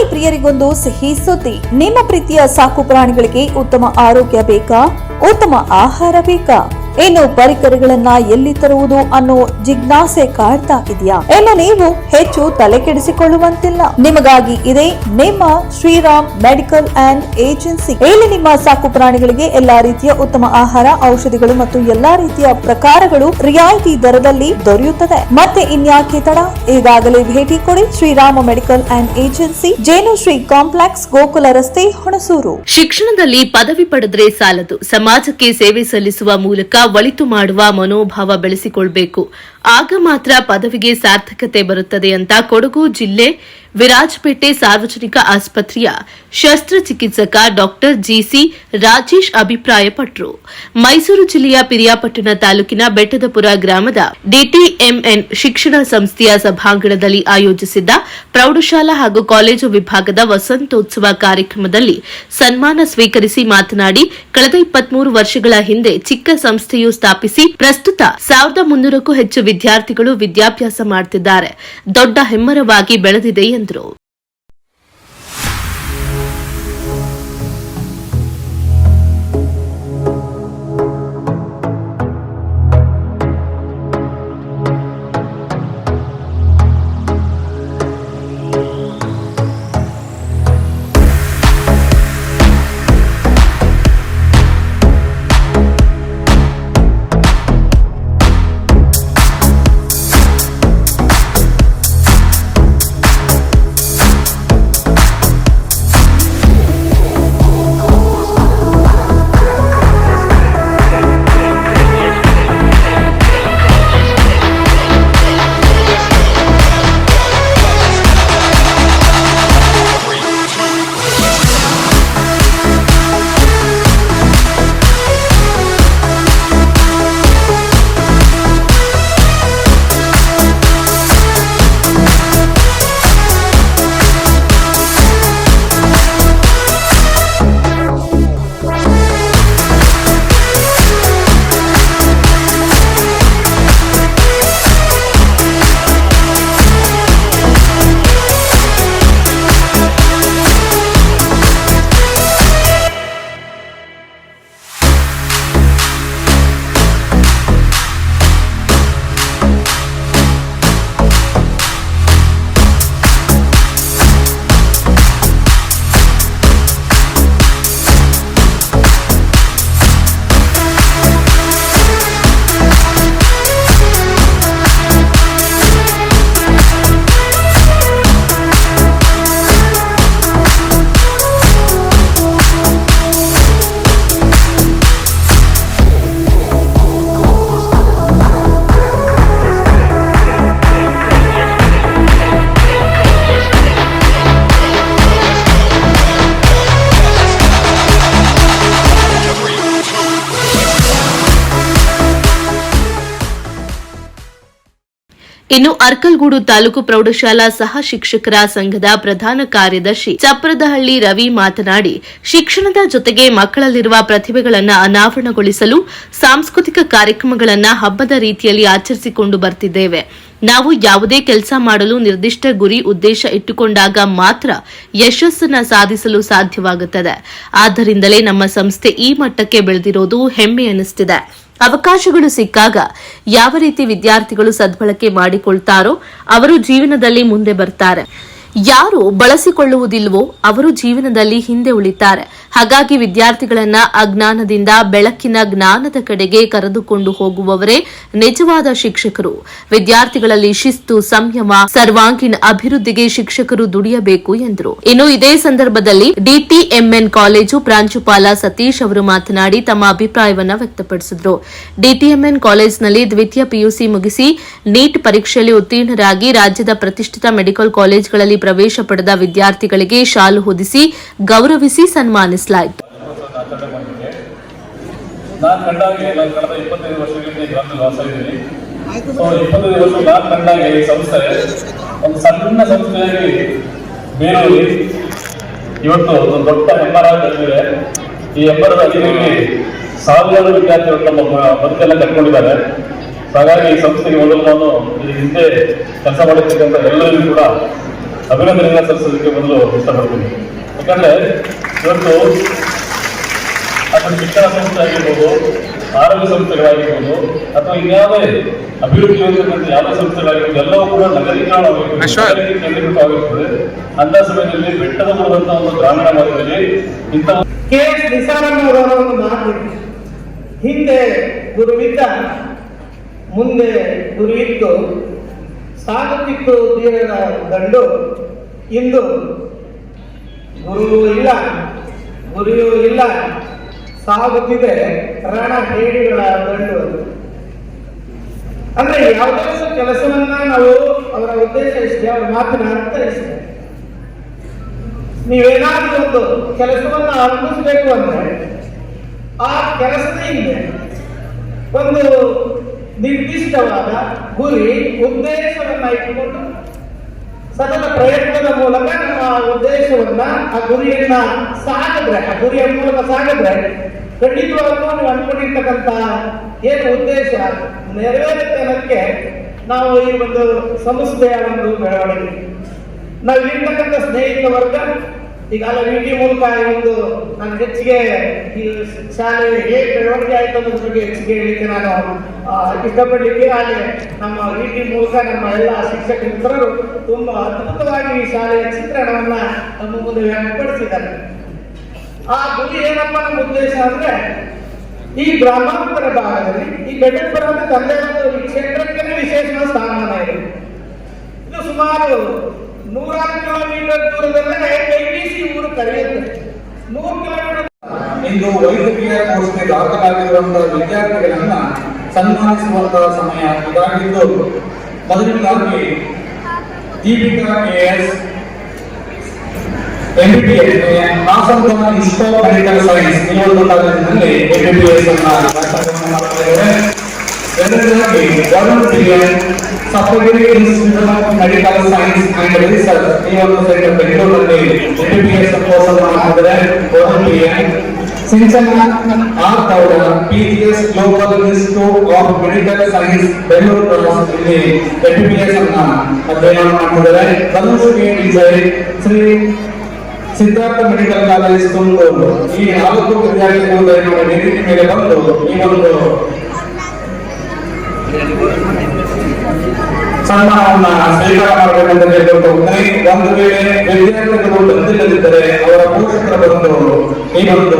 ಪ್ರಾಣಿ ಪ್ರಿಯರಿಗೊಂದು ಸಿಹಿ ಸುದ್ದಿ. ನಿಮ್ಮ ಪ್ರೀತಿಯ ಸಾಕು ಪ್ರಾಣಿಗಳಿಗೆ ಉತ್ತಮ ಆರೋಗ್ಯ ಬೇಕಾ? ಉತ್ತಮ ಆಹಾರ ಬೇಕಾ? ಇನ್ನು ಪರಿಕರಗಳನ್ನ ಎಲ್ಲಿ ತರುವುದು ಅನ್ನೋ ಜಿಜ್ಞಾಸೆ ಕಾಡ್ತಾ ಇದೆಯಾ? ಎಲ್ಲ ನೀವು ಹೆಚ್ಚು ತಲೆ ಕೆಡಿಸಿಕೊಳ್ಳುವಂತಿಲ್ಲ ನಿಮಗಾಗಿ ಇದೆ ನಿಮ್ಮ ಶ್ರೀರಾಮ್ ಮೆಡಿಕಲ್ ಅಂಡ್ ಏಜೆನ್ಸಿ. ಇಲ್ಲಿ ನಿಮ್ಮ ಸಾಕು ಪ್ರಾಣಿಗಳಿಗೆ ಎಲ್ಲಾ ರೀತಿಯ ಉತ್ತಮ ಆಹಾರ, ಔಷಧಿಗಳು ಮತ್ತು ಎಲ್ಲಾ ರೀತಿಯ ಪ್ರಕಾರಗಳು ರಿಯಾಯಿತಿ ದರದಲ್ಲಿ ದೊರೆಯುತ್ತದೆ. ಮತ್ತೆ ಇನ್ಯಾಕೆ ತಡ? ಈಗಾಗಲೇ ಭೇಟಿ ಕೊಡಿ ಶ್ರೀರಾಮ ಮೆಡಿಕಲ್ ಅಂಡ್ ಏಜೆನ್ಸಿ ಜೇನು ಶ್ರೀ ಕಾಂಪ್ಲೆಕ್ಸ್, ಗೋಕುಲ ರಸ್ತೆ, ಹುಣಸೂರು. ಶಿಕ್ಷಣದಲ್ಲಿ ಪದವಿ ಪಡೆದ್ರೆ ಸಾಲದು. ಸಮಾಜಕ್ಕೆ ಸೇವೆ ಸಲ್ಲಿಸುವ ಮೂಲಕ ಒಳಿತು ಮಾಡುವ ಮನೋಭಾವ ಬೆಳೆಸಿಕೊಳ್ಬೇಕು. ಆಗ ಮಾತ್ರ ಪದವಿಗೆ ಸಾರ್ಥಕತೆ ಬರುತ್ತದೆ ಅಂತ ಕೊಡಗು ಜಿಲ್ಲೆ ವಿರಾಜಪೇಟೆ ಸಾರ್ವಜನಿಕ ಆಸ್ಪತ್ರೆಯ ಶಸ್ತ್ರಚಿಕಿತ್ಸಕ ಡಾಕ್ಟರ್ ಜಿಸಿ ರಾಜೇಶ್ ಅಭಿಪ್ರಾಯಪಟ್ಟರು ಮೈಸೂರು ಜಿಲ್ಲೆಯ ಪಿರಿಯಾಪಟ್ಟಣ ತಾಲೂಕಿನ ಬೆಟ್ಟದಪುರ ಗ್ರಾಮದ ಡಿಟಿಎಂಎನ್ ಶಿಕ್ಷಣ ಸಂಸ್ಥೆಯ ಸಭಾಂಗಣದಲ್ಲಿ ಆಯೋಜಿಸಿದ್ದ ಪ್ರೌಢಶಾಲಾ ಹಾಗೂ ಕಾಲೇಜು ವಿಭಾಗದ ವಸಂತೋತ್ಸವ ಕಾರ್ಯಕ್ರಮದಲ್ಲಿ ಸನ್ಮಾನ ಸ್ವೀಕರಿಸಿ ಮಾತನಾಡಿ, ಕಳೆದ ಇಪ್ಪತ್ಮೂರು ವರ್ಷಗಳ ಹಿಂದೆ ಚಿಕ್ಕ ಸಂಸ್ಥೆಯು ಸ್ಥಾಪಿಸಿ ಪ್ರಸ್ತುತ ಸಾವಿರದ ಮುನ್ನೂರಕ್ಕೂ ಹೆಚ್ಚು ವಿದ್ಯಾರ್ಥಿಗಳು ವಿದ್ಯಾಭ್ಯಾಸ ಮಾಡುತ್ತಿದ್ದಾರೆ ದೊಡ್ಡ ಹೆಮ್ಮರವಾಗಿ ಬೆಳೆದಿದೆ ಎಂದರು ಇನ್ನು ಅರ್ಕಲ್ಗೂಡು ತಾಲೂಕು ಪ್ರೌಢಶಾಲಾ ಸಹ ಶಿಕ್ಷಕರ ಸಂಘದ ಪ್ರಧಾನ ಕಾರ್ಯದರ್ಶಿ ಚಪ್ರದಹಳ್ಳಿ ರವಿ ಮಾತನಾಡಿ, ಶಿಕ್ಷಣದ ಜೊತೆಗೆ ಮಕ್ಕಳಲ್ಲಿರುವ ಪ್ರತಿಭೆಗಳನ್ನು ಅನಾವರಣಗೊಳಿಸಲು ಸಾಂಸ್ಕೃತಿಕ ಕಾರ್ಯಕ್ರಮಗಳನ್ನು ಹಬ್ಬದ ರೀತಿಯಲ್ಲಿ ಆಚರಿಸಿಕೊಂಡು ಬರ್ತಿದ್ದೇವೆ. ನಾವು ಯಾವುದೇ ಕೆಲಸ ಮಾಡಲು ನಿರ್ದಿಷ್ಟ ಗುರಿ ಉದ್ದೇಶ ಇಟ್ಟುಕೊಂಡಾಗ ಮಾತ್ರ ಯಶಸ್ಸನ್ನು ಸಾಧಿಸಲು ಸಾಧ್ಯವಾಗುತ್ತದೆ. ಆದ್ದರಿಂದಲೇ ನಮ್ಮ ಸಂಸ್ಥೆ ಈ ಮಟ್ಟಕ್ಕೆ ಬೆಳೆದಿರೋದು ಹೆಮ್ಮೆ ಅನಿಸ್ತಿದೆ ಅವಕಾಶಗಳು ಸಿಕ್ಕಾಗ ಯಾವ ರೀತಿ ವಿದ್ಯಾರ್ಥಿಗಳು ಸದ್ಬಳಕೆ ಮಾಡಿಕೊಳ್ತಾರೋ ಅವರು ಜೀವನದಲ್ಲಿ ಮುಂದೆ ಬರ್ತಾರೆ. ಯಾರು ಬಳಸಿಕೊಳ್ಳುವುದಿಲ್ವೋ ಅವರು ಜೀವನದಲ್ಲಿ ಹಿಂದೆ ಉಳಿತಾರೆ. ಹಾಗಾಗಿ ವಿದ್ಯಾರ್ಥಿಗಳನ್ನ ಅಜ್ಞಾನದಿಂದ ಬೆಳಕಿನ ಜ್ಞಾನದ ಕಡೆಗೆ ಕರೆದುಕೊಂಡು ಹೋಗುವವರೇ ನಿಜವಾದ ಶಿಕ್ಷಕರು. ವಿದ್ಯಾರ್ಥಿಗಳಲ್ಲಿ ಶಿಸ್ತು, ಸಂಯಮ, ಸರ್ವಾಂಗೀಣ ಅಭಿವೃದ್ಧಿಗೆ ಶಿಕ್ಷಕರು ದುಡಿಯಬೇಕು ಎಂದರು. ಇನ್ನು ಇದೇ ಸಂದರ್ಭದಲ್ಲಿ ಡಿಟಿಎಂಎನ್ ಕಾಲೇಜು ಪ್ರಾಂಶುಪಾಲ ಸತೀಶ್ ಅವರು ಮಾತನಾಡಿ ತಮ್ಮ ಅಭಿಪ್ರಾಯವನ್ನು ವ್ಯಕ್ತಪಡಿಸಿದರು. ಡಿಟಿಎಂಎನ್ ಕಾಲೇಜಿನಲ್ಲಿ ದ್ವಿತೀಯ ಪಿಯುಸಿ ಮುಗಿಸಿ ನೀಟ್ ಪರೀಕ್ಷೆಯಲ್ಲಿ ಉತ್ತೀರ್ಣರಾಗಿ ರಾಜ್ಯದ ಪ್ರತಿಷ್ಠಿತ ಮೆಡಿಕಲ್ ಕಾಲೇಜುಗಳಲ್ಲಿ ಪ್ರವೇಶ ಪಡೆದ ವಿದ್ಯಾರ್ಥಿಗಳಿಗೆ ಶಾಲು ಹೊದಿಸಿ ಗೌರವಿಸಿ ಸನ್ಮಾನಿಸಲಾಯಿತು. ಇವತ್ತು ಒಂದು ದೊಡ್ಡ ಹೆಮ್ಮರ ಈ ಹೆಮ್ಮರದ ಸಾವಿರಾರು ವಿದ್ಯಾರ್ಥಿಗಳು ತಮ್ಮ ಬದುಕೆಲ್ಲ ಕಟ್ಕೊಂಡಿದ್ದಾರೆ. ಹಾಗಾಗಿ ಈ ಸಂಸ್ಥೆಗೆ ಮೊದಲು ನಾನು ಈ ಹಿಂದೆ ಕೆಲಸ ಮಾಡುತ್ತಿದ್ದಂಥ ಎಲ್ಲರಿಗೂ ಕೂಡ ಅಭಿನಂದನೆಗಳನ್ನ ಸಲ್ಲಿಸೋದಕ್ಕೆ ಮೊದಲು ಇಷ್ಟಪಡ್ತೀನಿ. ಯಾಕಂದ್ರೆ ಇವತ್ತು ಅದನ್ನು ಶಿಕ್ಷಣ ಸಂಸ್ಥೆ ಆಗಿರ್ಬೋದು ಆರೋಗ್ಯ ಸಂಸ್ಥೆಗಳಾಗಿರ್ಬೋದು ಅಥವಾ ಇನ್ಯಾವುದೇ ಅಭಿವೃದ್ಧಿ ಹೊಂದಿರುವಂತ ಯಾವುದೇ ಸಂಸ್ಥೆಗಳಾಗಿರ್ಬೋದು ಎಲ್ಲವೂ ಕೂಡ ನಗರೀಕರಣವಾಗಬೇಕು ನಗರೀಕರಣ ಕೇಂದ್ರೀಕೃತವಾಗಿರ್ತದೆ ಅಂತ ಸಮಯದಲ್ಲಿ ಬೆಟ್ಟದ ಬರುವಂತಹ ಒಂದು ಗ್ರಾಮೀಣ ಭಾಗದಲ್ಲಿ ಇಂಥ ಕೆ ಎಸ್ ನಿಸಾರಣ್ಣವರ ಒಂದು ಮಾತು ಇದೆ. ಹಿಂದೆ ಗುರುವಿದ್ದ ಮುಂದೆ ಗುರುವಿತ್ತು ಸಾಗುತ್ತಿತ್ತು ತೀರದ ದಂಡು ಇಂದು ಗುರುವೂ ಇಲ್ಲ, ಗುರಿಯೂ ಇಲ್ಲ. ಸಾಗುತ್ತಿದೆ ರಣ ಹೇಳಿಗಳ ದಂಡು ಅಂದ್ರೆ ಯಾವುದೇ ಕೆಲಸವನ್ನ ನಾವು ಅವರ ಉದ್ದೇಶ ಇಷ್ಟೇ ಅವರ ಮಾತಿನ ಅರ್ಥ ಇಷ್ಟೇ ನೀವೇನಾದ್ರೂ ಒಂದು ಕೆಲಸವನ್ನ ಆರಂಭಿಸಬೇಕು ಅಂದ್ರೆ ಆ ಕೆಲಸದ ಹಿಂದೆ ಒಂದು ನಿರ್ದಿಷ್ಟವಾದ ಗುರಿ, ಉದ್ದೇಶವನ್ನ ಇಟ್ಟುಕೊಂಡು ಸತತ ಪ್ರಯತ್ನದ ಮೂಲಕ ನಮ್ಮ ಉದ್ದೇಶವನ್ನ ಆ ಗುರಿಯನ್ನ ಸಾಗಿದ್ರೆ, ಆ ಗುರಿಯ ಮೂಲಕ ಸಾಗಿದ್ರೆ ಖಂಡಿತವಾಗ್ಲೂ ನೀವು ಅನ್ಕೊಂಡಿರ್ತಕ್ಕಂಥ ಏನು ಉದ್ದೇಶ ನೆರವೇರುತ್ತೆ ನಾವು ಈ ಒಂದು ಸಂಸ್ಥೆಯ ಒಂದು ಬೆಳವಣಿಗೆ. ನಾವು ಇರ್ತಕ್ಕಂಥ ಸ್ನೇಹಿತ ವರ್ಗ ಈಗಾಗಲೇ ವಿಟಿ ಮೂಲಕ ಒಂದು ನಾನು ಹೆಚ್ಚಿಗೆ ಈ ಶಾಲೆ ಹೇಗೆ ಬೆಳವಣಿಗೆ ಆಯ್ತು ಅನ್ನೋದ್ರ ಬಗ್ಗೆ ಹೆಚ್ಚಿಗೆ ಹೇಳಲಿಕ್ಕೆ ನಾನು ಇಷ್ಟಪಡಲಿಕ್ಕೆ ಹಾಗೆ ನಮ್ಮ ವಿಟಿ ಮೂಲಕ ನಮ್ಮ ಎಲ್ಲ ಶಿಕ್ಷಕ ಮಿತ್ರರು ತುಂಬಾ ಅದ್ಭುತವಾಗಿ ಈ ಶಾಲೆಯ ಚಿತ್ರಣವನ್ನ ನಮ್ಮ ಮುಂದೆ ವ್ಯಕ್ತಪಡಿಸಿದ್ದಾರೆ. ಆ ಗುರಿ ಏನಪ್ಪ ನಮ್ಮ ಉದ್ದೇಶ ಅಂದ್ರೆ, ಈ ಗ್ರಾಮಾಂತರ ಭಾಗದಲ್ಲಿ ಈ ಬೆಟ್ಟಪುರ ಅಂತ ತಂದೆ ಈ ಕ್ಷೇತ್ರಕ್ಕೆ ವಿಶೇಷ ಸ್ಥಾನಮಾನ ಇದೆ. ಇದು ಸುಮಾರು ನೂರಾರು ಕಿಲೋಮೀಟರ್ ದೂರದಲ್ಲೇ ಕೈಬೀಸಿ ಊರು ಕರೆಯುತ್ತೆ. ನೂರು ಕಿಲೋಮೀಟರ್ ಇಂದು ವೈದ್ಯಕೀಯ ಕೋರ್ಸ್ಗೆ ದಾಖಲಾಗಿರುವಂತಹ ವಿದ್ಯಾರ್ಥಿಗಳನ್ನ ಸನ್ಮಾನಿಸುವಂತಹ ಸಮಯ ಇದಾಗಿದ್ದು, ಮೊದಲನೇದಾಗಿ Deepika S MBBS institute of medical science ಒಂದು ಕಾಲೇಜಿನಲ್ಲಿ ಎಂಬಿಬಿಎಸ್ ಅನ್ನ ಮಾಡ್ತಾ ಇದ್ದಾರೆ. ಎರಡನೇದಾಗಿ Varun PN Saptagiri institute of medical science and research ಈ ಒಂದು ಸೆಂಟರ್ ಬೆಂಗಳೂರಲ್ಲಿ ಎಂಬಿಬಿಎಸ್ ಕೋರ್ಸ್ ಅನ್ನು ಮಾಡ್ತಿದ್ದಾರೆ Varun PN Sinchana R Gowda PGS global institute of medical science Bengaluru cross ಇಲ್ಲಿ ಎಂಬಿಬಿಎಸ್ ಅನ್ನ ಅಧ್ಯಯನ ಮಾಡ್ತಿದ್ದಾರೆ Dhanush K Vijay Shri Siddhartha medical college Tumakuru ಈ ನಾಲ್ಕು ವಿದ್ಯಾರ್ಥಿಗಳು ದಯಮಾಡಿ ವೇದಿಕೆ ಮೇಲೆ ಬಂದು ಈ ಒಂದು ಸನ್ಮಾನವನ್ನ ಸ್ವೀಕಾರ ಮಾಡಬೇಕಂತ ಕೇಳ್ಕೊಳ್ತಾ ಒಂದು ವೇಳೆ ವಿದ್ಯಾರ್ಥಿಗಳು ಬಂದಿಲ್ಲದಿದ್ದರೆ ಅವರ ಪೋಷಕರ ಬಂದು ಈ